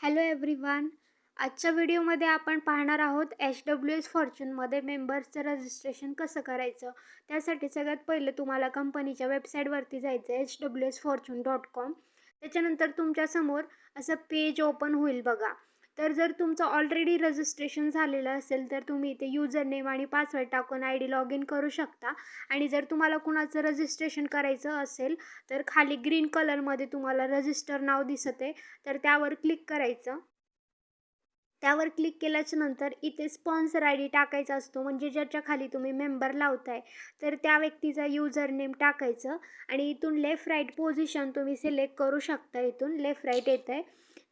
Hello everyone आजच्या व्हिडिओमध्ये आपण पाहणार आहोत एच डब्ल्यू एस फॉर्च्यूनमध्ये मेंबर्सचं रजिस्ट्रेशन कसं करायचं? त्यासाठी सगळ्यात पहिले तुम्हाला कंपनीच्या वेबसाईटवरती जायचं आहे H W S fortune dot com त्याच्यानंतर तुमच्यासमोर असं पेज ओपन होईल बघा. तर जर तुमचं ऑलरेडी रजिस्ट्रेशन झालेलं असेल तर तुम्ही इथे युजर नेम आणि पासवर्ड टाकून आय डी लॉग इन करू शकता. आणि जर तुम्हाला कुणाचं रजिस्ट्रेशन करायचं असेल तर खाली ग्रीन कलरमध्ये तुम्हाला रजिस्टर नाव दिसत. आहे तर त्यावर क्लिक करायचं. त्यावर क्लिक केल्याच्यानंतर इथे स्पॉन्सर आय डी टाकायचा असतो. म्हणजे ज्याच्या खाली तुम्ही मेंबर लावताय तर त्या व्यक्तीचा युजर नेम टाकायचं आणि इथून लेफ्ट राईट पोझिशन तुम्ही सिलेक्ट करू शकता. इथून लेफ्ट राईट येत आहे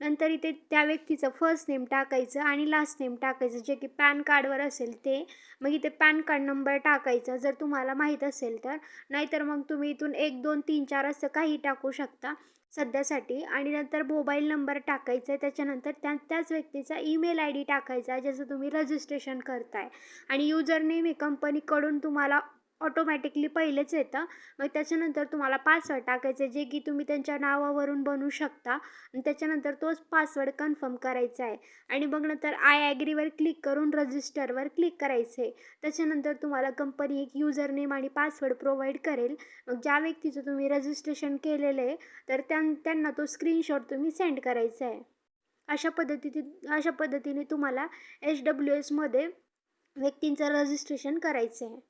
नंतर इथे त्या व्यक्तीचं फर्स्ट नेम टाकायचं आणि लास्ट नेम टाकायचं. जे की पॅन कार्डवर असेल ते. मग इथे पॅन कार्ड नंबर टाकायचा जर तुम्हाला माहीत असेल तर. नाहीतर मग तुम्ही इथून एक दोन तीन चार असं काही टाकू शकता. सध्यासाठी. आणि नंतर मोबाईल नंबर टाकायचा आहे. त्याच्यानंतर त्या त्याच व्यक्तीचा ईमेल आय डी टाकायचा आहे. ज्याचं तुम्ही रजिस्ट्रेशन करताय. आणि युजर नेम हे कंपनीकडून तुम्हाला ऑटोमॅटिकली पहिलेच येतं. मग त्याच्यानंतर तुम्हाला पासवर्ड टाकायचं आहे जे की तुम्ही त्यांच्या नावावरून बनवू शकता. आणि त्याच्यानंतर तोच पासवर्ड कन्फर्म करायचा आहे. आणि मग नंतर आय ॲग्रीवर क्लिक करून रजिस्टरवर क्लिक करायचं. आहे त्याच्यानंतर तुम्हाला कंपनी एक युजर नेम आणि पासवर्ड प्रोव्हाइड करेल. मग ज्या व्यक्तीचं तुम्ही रजिस्ट्रेशन केलेलं आहे तर त्यां त्यांना तो स्क्रीनशॉट तुम्ही सेंड करायचा आहे. अशा पद्धती अशा पद्धतीने तुम्हाला एच डब्ल्यू एसमध्ये व्यक्तींचं रजिस्ट्रेशन करायचं आहे.